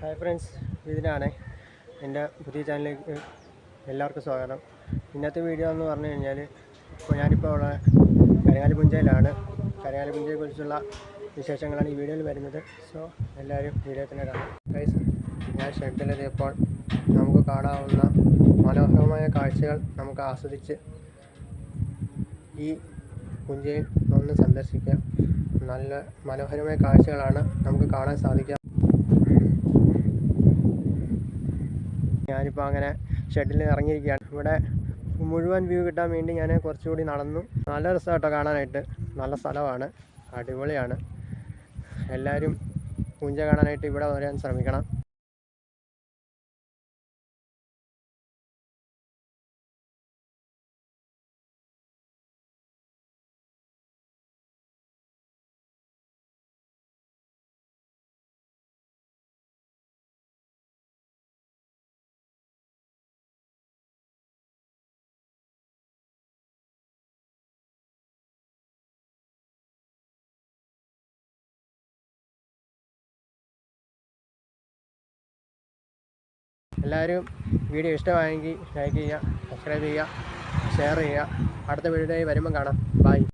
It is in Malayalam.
ഹായ് ഫ്രണ്ട്സ് ഇതിനാണ് എന്റെ പുതിയ ചാനലിലേക്ക് എല്ലാവർക്കും സ്വാഗതം. ഇന്നത്തെ വീഡിയോ എന്ന് പറഞ്ഞു കഴിഞ്ഞാൽ ഇപ്പോൾ ഞാനിപ്പോൾ ഉള്ള കരങ്ങാലി പുഞ്ചയിലാണ്. കരങ്ങാലി പുഞ്ചയെക്കുറിച്ചുള്ള വിശേഷങ്ങളാണ് ഈ വീഡിയോയിൽ വരുന്നത്. സോ എല്ലാവരും വീഡിയോ തന്നെ കാണാം. ഗൈസ് ഞാൻ ഷെഡിലെത്തിയപ്പോൾ നമുക്ക് കാണാവുന്ന മനോഹരമായ കാഴ്ചകൾ നമുക്ക് ആസ്വദിച്ച് ഈ പുഞ്ചയിൽ ഒന്ന് സന്ദർശിക്കാം. നല്ല മനോഹരമായ കാഴ്ചകളാണ് നമുക്ക് കാണാൻ സാധിക്കുക. ഞാനിപ്പോൾ അങ്ങനെ ഷെഡിൽ ഇറങ്ങിയിരിക്കുകയാണ്. ഇവിടെ മുഴുവൻ വ്യൂ കിട്ടാൻ വേണ്ടി ഞാൻ കുറച്ചുകൂടി നടന്നു. നല്ല രസമായിട്ടോ കാണാനായിട്ട്. നല്ല സ്ഥലമാണ്. അടിപൊളിയാണ്. എല്ലാവരും പൂഞ്ച കാണാനായിട്ട് ഇവിടെ വരാൻ ശ്രമിക്കണം. എല്ലാവരും വീഡിയോ ഇഷ്ടമായെങ്കിൽ ലൈക്ക് ചെയ്യുക സബ്സ്ക്രൈബ് ചെയ്യുക ഷെയർ ചെയ്യുക. അടുത്ത വീഡിയോയിൽ വരുമ്പം കാണാം. ബൈ